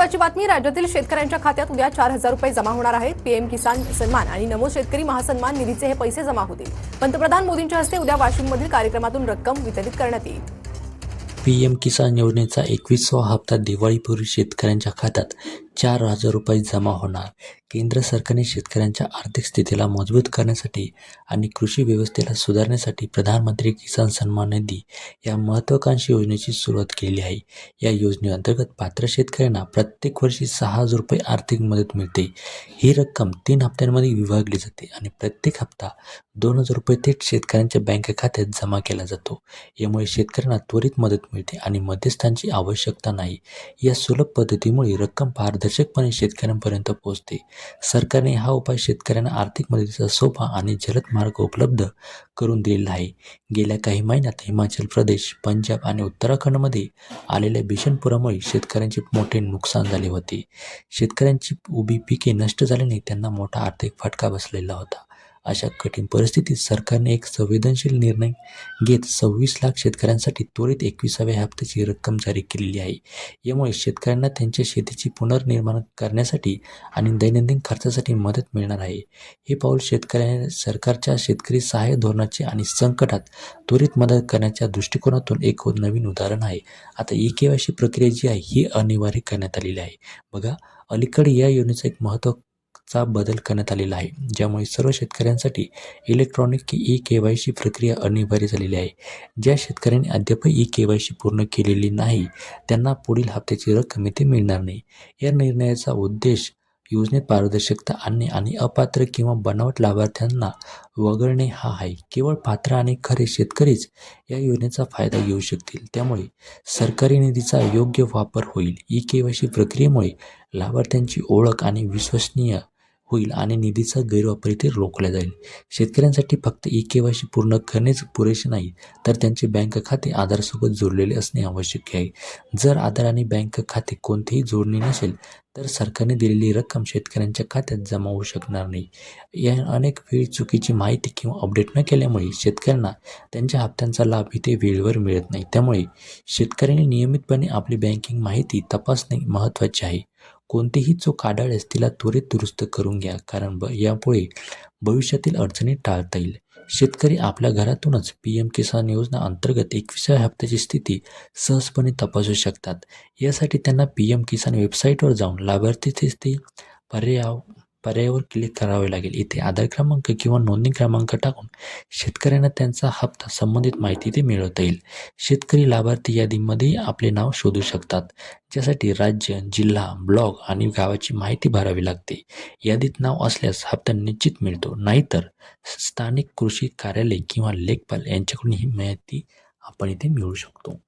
महत्वाची बातमी राज्यातील शेतकऱ्यांच्या खात्यात उद्या चार हजार रुपये जमा होणार आहेत. पीएम किसान सन्मान आणि नमो शेतकरी महासन्मान निधीचे हे पैसे जमा होतील. पंतप्रधान मोदींच्या हस्ते उद्या वाशिममधील कार्यक्रमातून रक्कम वितरित करण्यात येईल. पी एम किसान योजनेचा एकवीसवा हप्ता दिवाळीपूर्वी शेतकऱ्यांच्या खात्यात चार हजार रुपये जमा होणार. केंद्र सरकारने शेतकऱ्यांच्या आर्थिक स्थितीला मजबूत करण्यासाठी आणि कृषी व्यवस्थेला सुधारण्यासाठी प्रधानमंत्री किसान सन्मान निधी या महत्त्वाकांक्षी योजनेची सुरुवात केली आहे. या योजनेअंतर्गत पात्र शेतकऱ्यांना प्रत्येक वर्षी सहा हजार रुपये आर्थिक मदत मिळते. ही रक्कम तीन हप्त्यांमध्ये विभागली जाते आणि प्रत्येक हप्ता दोन हजार रुपये थेट शेतकऱ्यांच्या बँक खात्यात जमा केला जातो. यामुळे शेतकऱ्यांना त्वरित मदत मिळते आणि मध्यस्थांची आवश्यकता नाही. या सुलभ पद्धतीमुळे रक्कम पारदर्शकपणे शेतकऱ्यांपर्यंत पोहोचते. सरकारने हा उपाय शेतकऱ्यांना आर्थिक मदतीचा सोपा आणि जलद मार्ग उपलब्ध करून दिलेला आहे. गेल्या काही महिन्यात हिमाचल प्रदेश पंजाब आणि उत्तराखंडमध्ये आलेल्या भीषण पुरामुळे शेतकऱ्यांचे मोठे नुकसान झाले होते. शेतकऱ्यांची उभी पिके नष्ट झाल्याने त्यांना मोठा आर्थिक फटका बसलेला होता. अशा कठीण परिस्थितीत सरकारने एक संवेदनशील निर्णय घेत सव्वीस लाख शेतकऱ्यांसाठी त्वरित एकविसाव्या हप्त्याची रक्कम जारी केलेली आहे. यामुळे शेतकऱ्यांना त्यांच्या शेतीची पुनर्निर्माण करण्यासाठी आणि दैनंदिन खर्चासाठी मदत मिळणार आहे. हे पाऊल शेतकऱ्याने सरकारच्या शेतकरी सहाय्य धोरणाचे आणि संकटात त्वरित मदत करण्याच्या दृष्टिकोनातून एक नवीन उदाहरण आहे. आता ई के प्रक्रिया जी आहे ही अनिवार्य करण्यात आलेली आहे. बघा अलीकडे या योजनेचा एक महत्त्व चा बदल करण्यात आलेला आहे ज्यामुळे सर्व शेतकऱ्यांसाठी electronic e K Y C प्रक्रिया अनिवार्य झालेली आहे. ज्या शेतकऱ्यांनी अद्याप ई के वाय सी पूर्ण केलेली नाही त्यांना पुढील हप्त्याची रक्कम येथे मिळणार नाही. या निर्णयाचा उद्देश योजनेत पारदर्शकता आणणे आणि अपात्र किंवा बनावट लाभार्थ्यांना वगळणे हा आहे. केवळ पात्र आणि खरे शेतकरीच या योजनेचा फायदा घेऊ शकतील. त्यामुळे सरकारी निधीचा योग्य वापर होईल. ई के वाय सी प्रक्रियेमुळे लाभार्थ्यांची ओळख आणि विश्वसनीय होईल आणि निधीचा गैरवापर इथे रोखला जाईल. शेतकऱ्यांसाठी फक्त ई के वाय सी पूर्ण करणेच पुरेसे नाही तर त्यांचे बँक खाते आधारसोबत जोडलेले असणे आवश्यक आहे. जर आधार आणि बँक खाते कोणतेही जोडणी नसेल तर सरकारने दिलेली रक्कम शेतकऱ्यांच्या खात्यात जमा होऊ शकणार नाही. या अनेक वेळी चुकीची माहिती किंवा अपडेट न केल्यामुळे शेतकऱ्यांना त्यांच्या हप्त्यांचा लाभ इथे वेळेवर मिळत नाही. त्यामुळे शेतकऱ्यांनी नियमितपणे आपली बँकिंग माहिती तपासणे महत्त्वाचे आहे. कोणतीही चूक आढळल्यास तिला त्वरित दुरुस्त करून घ्या. कारण ब यामुळे भविष्यातील अडचणी टाळता येईल. शेतकरी आपल्या घरातूनच पी एम किसान योजना अंतर्गत एकविसाव्या हप्त्याची स्थिती सहजपणे तपासू शकतात. यासाठी त्यांना पी एम किसान वेबसाईटवर जाऊन लाभार्थी स्थिती पर्याय पर्यायावर क्लिक करावे लागेल. इथे आधार क्रमांक किंवा नोंदणी क्रमांक टाकून शेतकऱ्यांना त्यांचा हप्ता संबंधित माहिती ते मिळवता येईल. शेतकरी लाभार्थी यादीमध्ये आपले नाव शोधू शकतात ज्यासाठी राज्य जिल्हा ब्लॉक आणि गावाची माहिती भरावी लागते. यादीत नाव असल्यास हप्ता निश्चित मिळतो. नाहीतर स्थानिक कृषी कार्यालय किंवा लेखपाल यांच्याकडून ही माहिती आपण इथे मिळू शकतो.